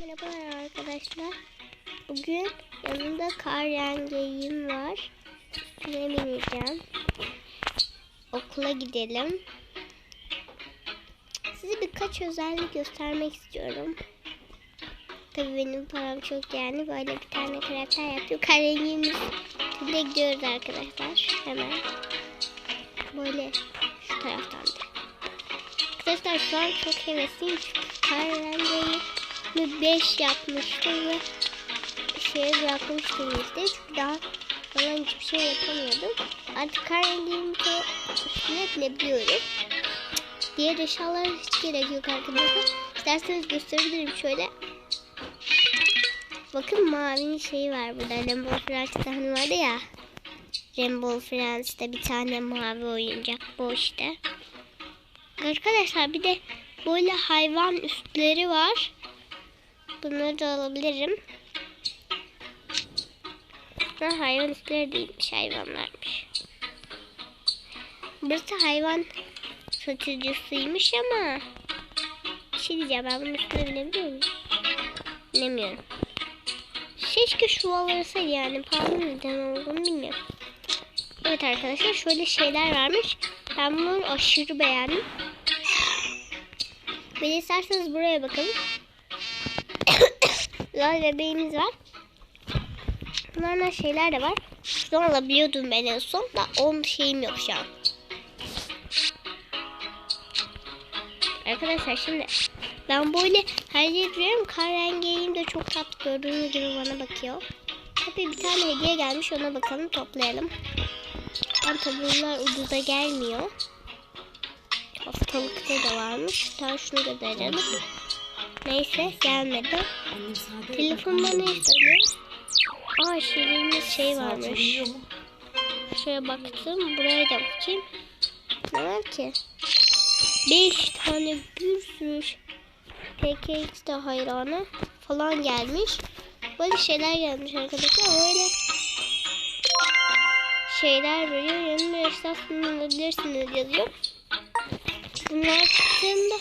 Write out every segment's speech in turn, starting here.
Merhabalar arkadaşlar. Bugün yanımda kar yengeğim var. Üstüne bineceğim. Okula gidelim. Size birkaç özellik göstermek istiyorum. Tabii benim param çok yani. Böyle bir tane karakter yaptım. Kar yengeğimiz. Şimdi gidiyoruz arkadaşlar. Hemen. Böyle şu taraftan da. Arkadaşlar şu an çok hevesliyim. Kar yengeği 5 yapmıştım ve şeye bırakmıştım işte. Çünkü daha falan hiçbir şey yapamıyordum. Artık kar rengimi üstüne binebiliyorum. Diğer eşyalara hiç gerek yok arkadaşlar. İsterseniz gösterebilirim şöyle. Bakın mavinin şeyi var burada. Rainbow Friends'te hani vardı ya. Rainbow Friends'te bir tane mavi oyuncak bu işte. Arkadaşlar bir de böyle hayvan üstleri var. Bunları da alabilirim. Bunlar hayvan üstleri değilmiş hayvanlarmış. Burası hayvan satıcısıymış ama bir şey diyeceğim ben bunun üstüne binebiliyor muyum? Binemiyorum. Keşke şu olursa yani pahalı neden olduğunu bilmiyorum. Evet arkadaşlar şöyle şeyler varmış. Ben bunları aşırı beğendim. Ve isterseniz buraya bakalım. Lol bebeğimiz var. Bunlardan şeyler de var. Şunu alabiliyordum ben en son da onun şeyim yok şu an. Arkadaşlar şimdi ben böyle duruyorum. Kar rengiyim de çok tatlı gördüğünüz gibi bana bakıyor. Tabii bir tane hediye gelmiş ona bakalım toplayalım. Ama tabii bunlar ucuza gelmiyor. Haftalıkta da varmış. Daha şunu gönderelim. Neyse gelmedi. Telefonda ne istedi? Aa şirinli şey varmış. Şöyle baktım. Buraya da bakayım. Ne var ki? 5 tane bir sürü PKX'de hayranı falan gelmiş. Böyle şeyler gelmiş arkadaşlar. Böyle şeyler veriyor. Yanına esasını alabilirsiniz yazıyor. Bunlar çıktığında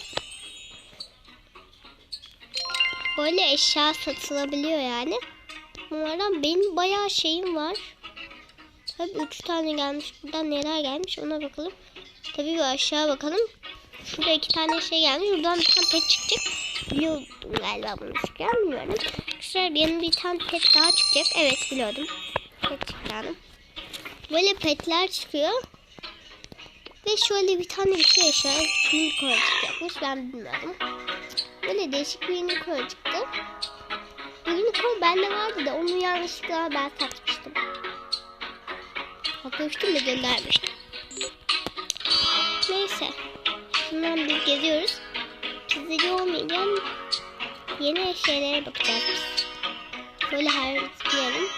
böyle eşya satılabiliyor yani. Bunlardan benim bayağı şeyim var. Tabii 3 tane gelmiş. Buradan neler gelmiş ona bakalım. Tabii bir aşağı bakalım. Şurada iki tane şey gelmiş. Buradan bir tane pet çıkacak. Biliyordum galiba bunu çıkacağım bilmiyorum. Arkadaşlar benim bir tane pet daha çıkacak. Evet biliyordum. Pet hanım. Böyle petler çıkıyor. Ve şöyle bir tane bir şey eşya. Unicorn çıkacakmış. Ben bilmiyorum. Böyle değişik bir unicorn çıktı. Unicorn bende vardı da onu yanlışlıkla ben satmıştım. Satmıştım da göndermiştim. Neyse. Şimdi biz geziyoruz. Pizzacı olmayacağım. Yeni şeylere bakacağız. Böyle harcayalım.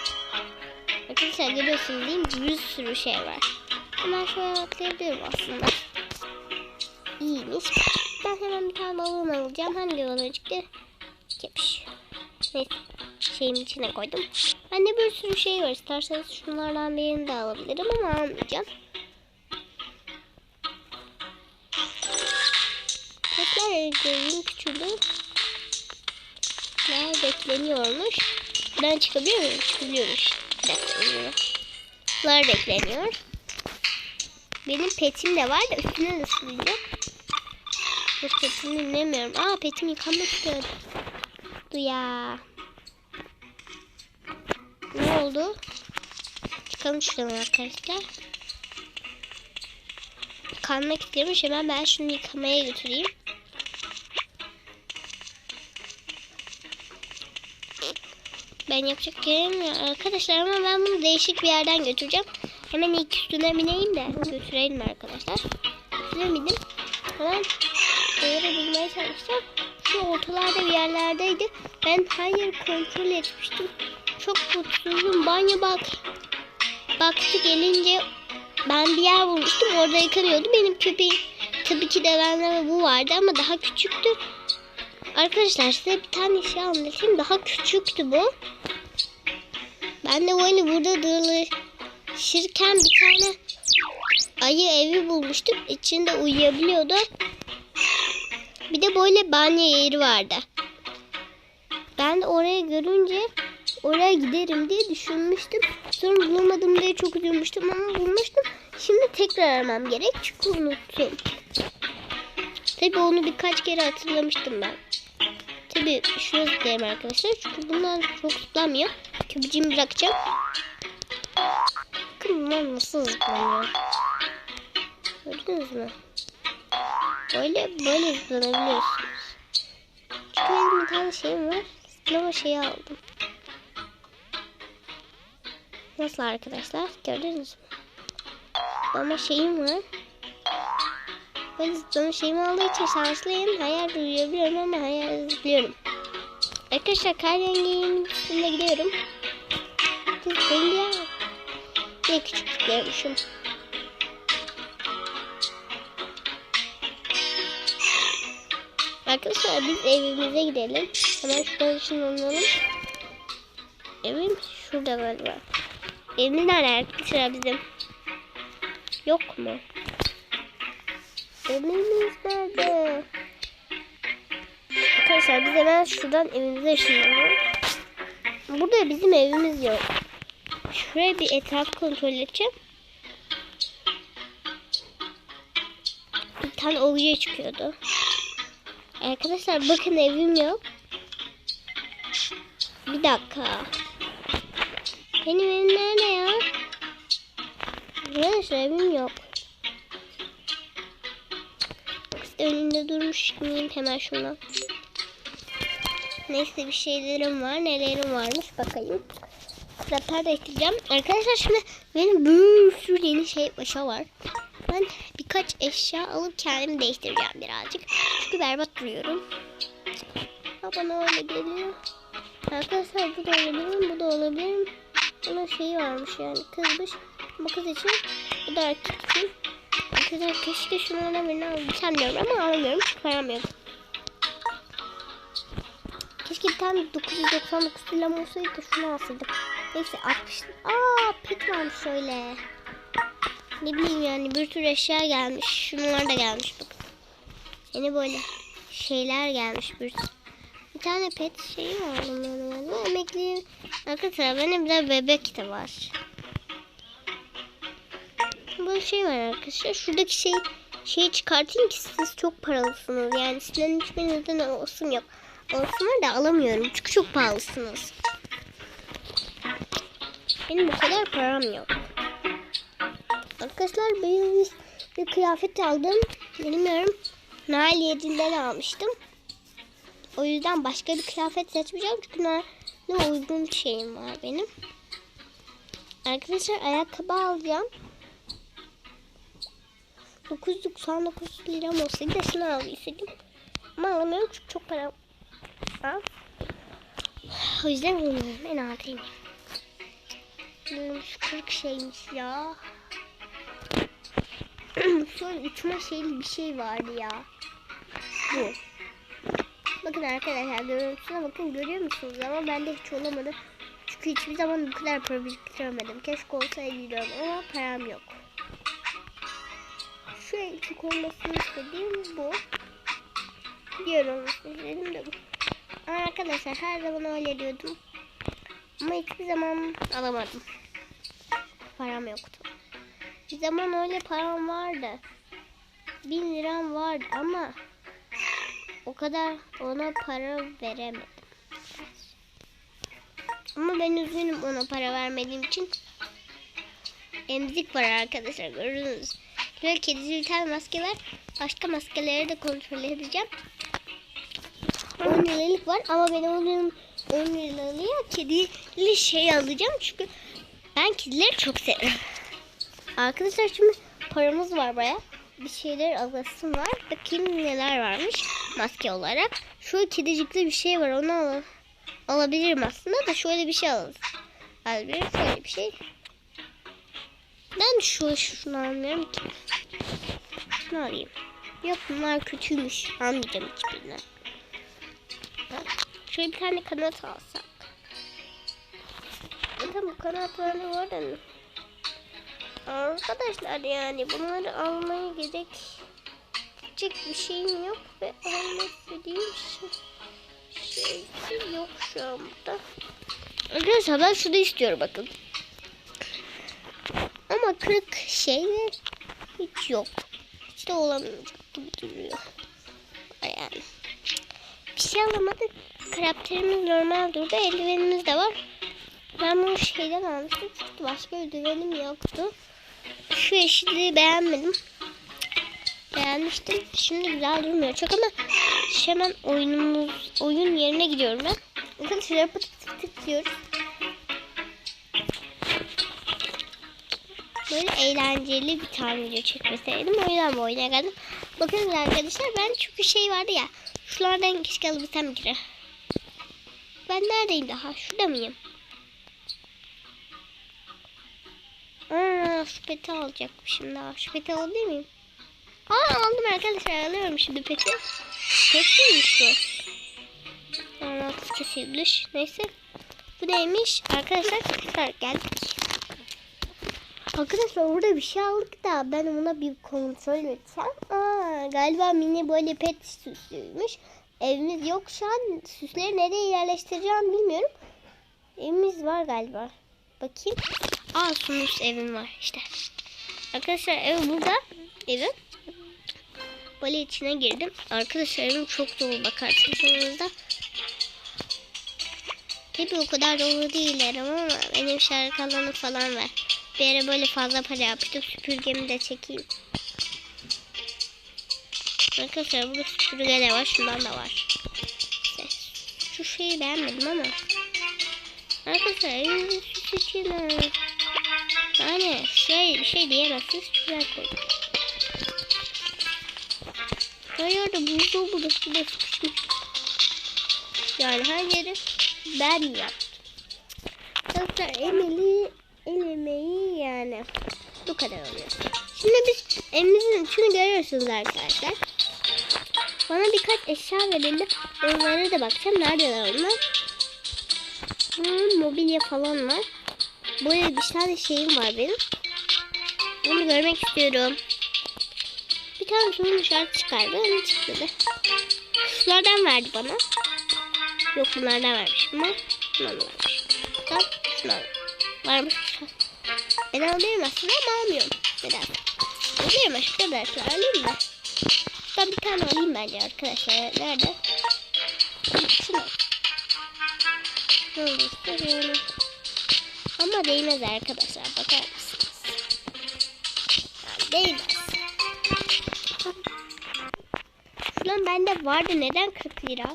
Arkadaşlar görüyorsunuz değil mi? Bir sürü şey var. Hemen şöyle atlayabilirim aslında. İyiymiş. Ben hemen bir tane balon alacağım. Hangi balon çıktı? Kepiş. Neyse. Şeyin içine koydum. Bende bir sürü şey var. İsterseniz şunlardan birini de alabilirim ama almayacağım. Tekrar gözüm küçüldü. Daha bekleniyormuş. Buradan çıkabiliyor muyum? Çıkabiliyormuş. Bunlar bekleniyor. Benim petim de var da üstüne nasıl bileceğim? Bu petimi bilmiyorum. Aa petim yıkanmak istiyordu. Ya. Ne oldu? Çıkalım şuradan arkadaşlar. Yıkanmak istiyormuş. Hemen ben şunu yıkamaya götüreyim. Ben yapacak yerim arkadaşlar ama ben bunu değişik bir yerden götüreceğim. Hemen ilk üstüne bineyim de götürelim arkadaşlar. Üstüne bindim. Hemen yeri bulmaya çalışacağım. Şu ortalarda bir yerlerdeydi. Ben her yeri kontrol etmiştim. Çok mutsuzum. Banyo bak. Baktı gelince ben bir yer bulmuştum. Orada yıkanıyordu. Benim köpeğim tabii ki de bende bu vardı ama daha küçüktü. Arkadaşlar size bir tane şey anlatayım. Daha küçüktü bu. Ben de böyle burada dolaşırken bir tane ayı evi bulmuştum. İçinde uyuyabiliyordu. Bir de böyle banyo yeri vardı. Ben de oraya görünce oraya giderim diye düşünmüştüm. Sonra bulamadım diye çok üzülmüştüm ama bulmuştum. Şimdi tekrar aramam gerek çünkü unuttum. Tabii onu birkaç kere hatırlamıştım ben. Tabii şunu zıplayayım arkadaşlar. Çünkü bunlar çok zıplamıyor. Köpücüğümü bırakacağım. Bakın bunlar nasıl zıplanıyor. Gördünüz mü? Böyle böyle zıplanabiliyorsunuz. Çünkü benim bir tane şeyim var. Zıplama şeyi aldım. Nasıl arkadaşlar? Gördünüz mü? Ama şeyim var. Böyle zıplama şeyimi aldığı için şanslıyım. Hayal duyabiliyorum ama hayal zıplıyorum. Arkadaşlar yengeğimin üstünde gidiyorum. Kız belli ya. Ne küçük zıplıyormuşum. Arkadaşlar biz evimize gidelim. Hemen şuradan ışınlanalım. Evim şurada galiba. Evimiz nerede arkadaşlar bizim? Yok mu? Evimiz nerede? Arkadaşlar biz hemen şuradan evimize ışınlanalım. Burada bizim evimiz yok. Şuraya bir etraf kontrol edeceğim. Bir tane obje çıkıyordu. Arkadaşlar bakın evim yok. Bir dakika. Benim evim nerede ya? Arkadaşlar evim yok. Önünde durmuş muyum hemen şuna. Neyse bir şeylerim var. Nelerim varmış bakayım. Rapper değiştireceğim. Arkadaşlar şimdi benim bir sürü yeni şey başa var. Ben birkaç eşya alıp kendimi değiştireceğim birazcık. Çünkü berbat duruyorum. Ha, bana öyle geliyor. Arkadaşlar bu da olabilir, bu da olabilir. Bunun şeyi varmış yani kızmış. Bu kız için, bu da erkek için. Arkadaşlar keşke şunlardan birini alabilsem diyorum ama alamıyorum çünkü param. Keşke bir tane 999 liram olsaydı şunu alsaydım. Neyse 60. Aa pet varmış şöyle. Ne bileyim yani bir tür eşya gelmiş. Şunlar da gelmiş bakın. Yeni böyle şeyler gelmiş bir. Bir tane pet şeyi var bunların yanında. Emekli arkadaşlar benim de bebek de var. Böyle şey var arkadaşlar. Şuradaki şey şeyi çıkartayım ki siz çok paralısınız. Yani sizden hiçbirinizden olsun yok. Olsun da alamıyorum. Çünkü çok pahalısınız. Benim bu kadar param yok. Arkadaşlar ben bir, bir kıyafet aldım. Bilmiyorum. Nail yerinden almıştım. O yüzden başka bir kıyafet seçmeyeceğim. Çünkü ne uygun şeyim var benim. Arkadaşlar ayakkabı alacağım. 999 liram olsaydı da şunu almıştım. Ama alamıyorum çünkü çok para var. O yüzden bilmiyorum. En altıyım. Şu 40 şeymiş ya. Şöyle uçma şeyli bir şey vardı ya. Bu. Bakın arkadaşlar görüntüsüne bakın görüyor musunuz ama bende hiç olamadı. Çünkü hiçbir zaman bu kadar para biriktiremedim. Keşke olsaydı ama param yok. Şu eksik olmasını istediğim bu. Diğer olmasını istediğim de bu. Arkadaşlar her zaman öyle diyordum. Ama hiçbir zaman alamadım. Param yoktu. Bir zaman öyle param vardı. Bin liram vardı ama o kadar ona para veremedim. Ama ben üzgünüm ona para vermediğim için. Emzik var arkadaşlar gördünüz. Böyle kedili bir tane maske var. Başka maskeleri de kontrol edeceğim. 10 liralık var ama ben onun 10 liralığa kedili şey alacağım. Çünkü ben kedileri çok seviyorum. Arkadaşlar şimdi paramız var baya. Bir şeyler alasım var. Bakayım neler varmış maske olarak. Şu kedicikli bir şey var onu al alabilirim aslında da şöyle bir şey alalım. Alabilirim şöyle bir şey. Ben şu şunu almıyorum ki. Şunu alayım. Yok bunlar kötüymüş. Almayacağım hiçbirini. Şöyle bir tane kanat alsak. Zaten bu kanatlarını var da Arkadaşlar yani bunları almaya gerek bir şeyim yok ve almak istediğim şey, şey yok şu an burada. Arkadaşlar ben şunu istiyorum bakın. Ama kırık şey de hiç yok. Hiç de olamayacak gibi duruyor. Yani. Bir şey alamadık. Karakterimiz normal durdu. Eldivenimiz de var. Ben bunu şeyden almıştım. Çünkü başka eldivenim yoktu. Şu yeşilliği beğenmedim. Beğenmiştim. Şimdi güzel durmuyor çok ama hemen oyunumuz oyun yerine gidiyorum ben. Bakın şuraya pıt pıt pıt diyoruz. Böyle eğlenceli bir tane video çekmeseydim. O yüzden bu oyuna geldim. Bakın arkadaşlar ben çünkü şey vardı ya. Şuralardan keşke alabilsem biri. Ben neredeyim daha? Şurada mıyım? Aa, şu peti alacakmışım daha. Şu peti alabilir miyim? Aa aldım arkadaşlar. Alıyorum şimdi peti. Pet miymiş bu? Aa, altı kesilmiş. Neyse. Bu neymiş? Arkadaşlar tekrar geldik. Arkadaşlar orada bir şey aldık da ben ona bir kontrol edeceğim. Aa, galiba mini böyle pet süslüymüş. Evimiz yok şu an. Süsleri nereye yerleştireceğim bilmiyorum. Evimiz var galiba. Bakayım. Aa sunus evim var işte. Arkadaşlar ev burada. Evim. Böyle içine girdim. Arkadaşlar evim çok dolu bakarsanız da. Tabi o kadar dolu değiller ama benim şarkı alanı falan var. Bir ara böyle fazla para yapmıştım. Süpürgemi de çekeyim. Arkadaşlar burada süpürge de var. Şundan da var. Şu şeyi beğenmedim ama. Arkadaşlar evinizi süs. Yani şey bir şey diyemezsiniz. Güzel koydum. Her yerde buzlu burası da sıkışmış. Yani her yeri ben yaptım. Arkadaşlar Emily el emeği yani bu kadar oluyor. Şimdi biz evimizin içini görüyorsunuz arkadaşlar. Bana birkaç eşya verildi. Onlara da bakacağım. Neredeler onlar? Hmm, mobilya falan var. Böyle bir tane şeyim var benim. Bunu görmek istiyorum. Bir tane sorun işareti çıkardı. Onu çıktı. Şunlardan verdi bana. Yok bunlardan vermiş ama bunlardan vermiş. Tamam şunlar varmış. Ben alayım aslında ama almıyorum. Neden? Alayım arkadaşlar alayım mı? Ben bir tane alayım bence arkadaşlar. Nerede? Şunu. Ne böyle. Ama değmez arkadaşlar. Bakar mısınız? Yani değmez. Şulan bende vardı. Neden 40 lira?